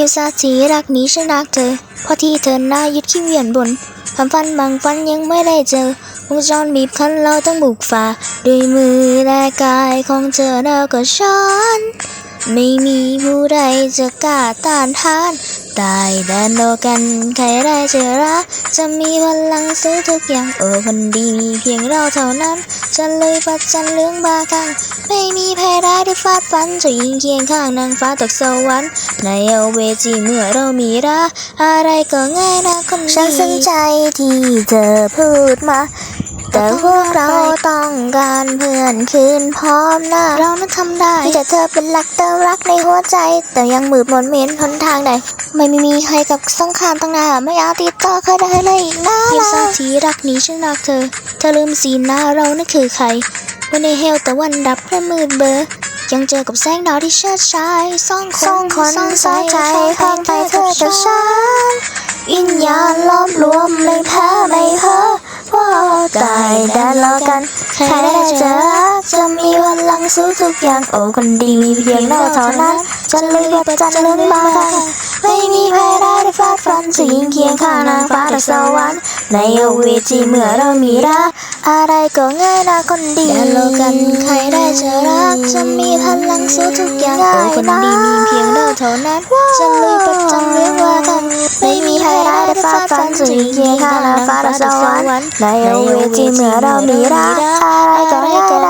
ยาซาสีรักนี้ฉันรักเธอเพราะที่เธอหน้ายึดขี้เหวียนบนความฝันบางฝันยังไม่ได้เจอวงจรบีบคั้นเราต้องบุกฝ่าด้วยมือและกายของเธอแล้วก็ฉันไม่มีผู้ใดจะกล้าต้านทาน ตายแดนโลกัน ใครได้เจอรักจะมีพลังซื้อทุกอย่างโอ้คนดีมีเพียงเราเท่านั้นจะเลยปัดจันเรื่องบากัง ไม่มีใครได้ที่ฟาดฟัน จะยิงเคียงข้างนางฟ้าตกสวรรค์ในเอาเวจีเมื่อเรามีรักอะไรก็ง่ายนะคนดีฉันสนใจที่เธอพูดมาแต่พวกเราต้องการเพื่อนคืนพร้อมหน้า เรานั้นทำได้ ที่จะเธอเป็นหลักแต่รักในหัวใจ แต่ยังมืดมนเหม็นหนทางใดไม่มีใครกับสงครามตั้งหน้าไม่อาจติดต่อใครได้เลยอีกนะเพียงสาทีรักนี้ฉันรักเธอ เธอลืมสีหน้าเรานั่นคือใครวันในเฮลแต่วันดับและมืดเบอยังเจอกับแสงดาวที่เชิดชายสองคนสองคนสองสองใจพร้อมไปเธอกับฉันวิญญาณล้อมรวมไม่แพ้ไม่เพ้อว่าตายแดนรอกันใครได้เจอจะมี พลังสู้ทุกอย่างโอ้คนดีมีเพียงเราเท่านั้นจะลืมประจันเรื่องมาไม่มีใครได้ได้ฟาดฟันจะยิงเคียงข้างนางฟ้าและสวรรค์ในโอเวจีเมื่อเรามีรักอะไรก็ง่ายนะคนดีแดนโลกันใครได้จอรักจะมีพลังสู้ทุกอย่างโอ้คนดีมีเพียงเราเท่านั้นจะลืมประจันเรื่องว่ากันไม่มีใครได้ได้ฟาดฟันจะยิงเคียงข้างนางฟ้าและสวรรค์ในโอเวจีเมื่อเรามีรักอะไรก็ง่ายนะ